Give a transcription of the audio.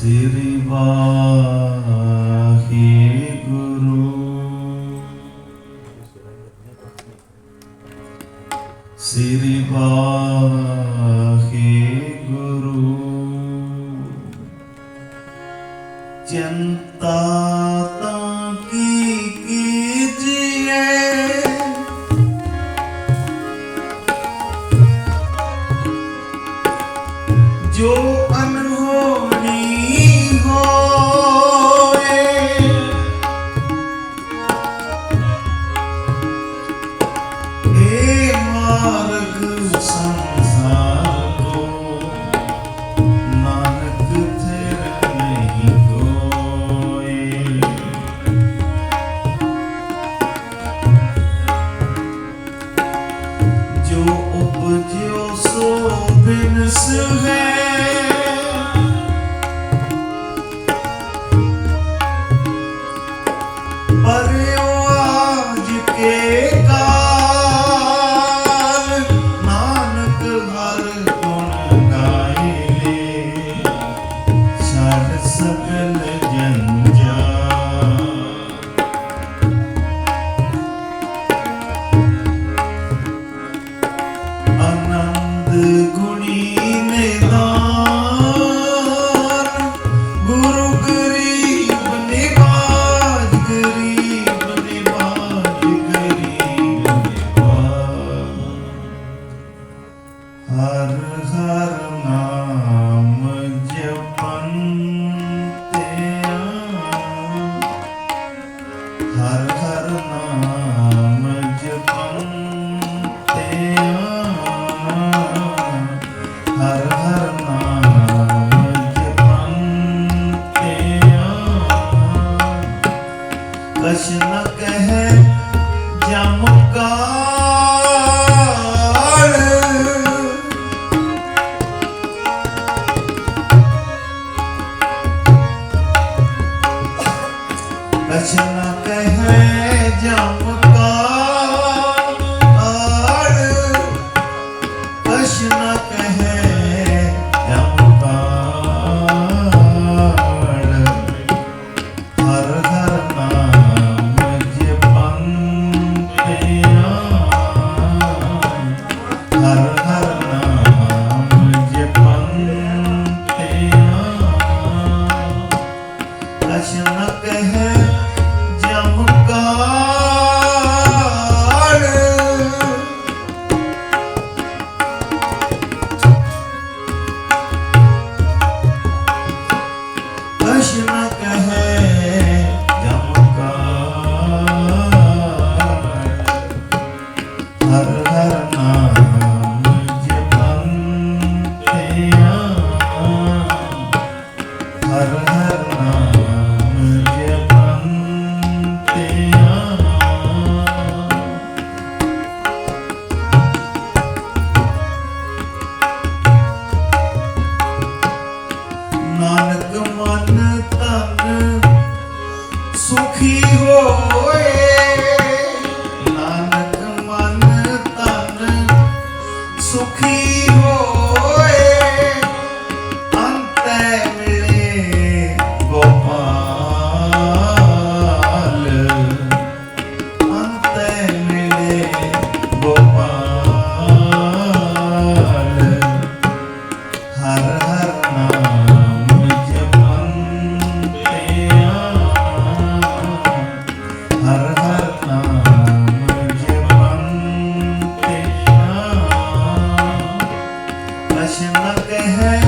ਸ੍ਰੀ ਵਾਹਿਗੁਰੂ। ਸ੍ਰੀ ਵਾਹਿਗੁਰੂ। ਚਿੰਤਾ ਬਿਨ ਸੁਹੇ ਪਰ ਕਹਿ ਜਮ ਕਾਲ ਅਚਨਾ ਕਹਿ ਜਮ ਕਾਲ ਅਚਨਾ ਕਹਿ ਚਮਕ ਹੈ ਜਮਕਾਰ। ਚਮਕ ਹੈ ਜਮਕਾਰ। ਹਰ ਹਰ ਨਾਮ ਨਾਨਕ ਮਨ ਤਨ ਸੁਖੀ ਹੋਏ। ਨਾਨਕ ਮਨ ਤਨ ਸੁਖੀ ਹੋ ਦਰਸ਼ਨ ਹੈ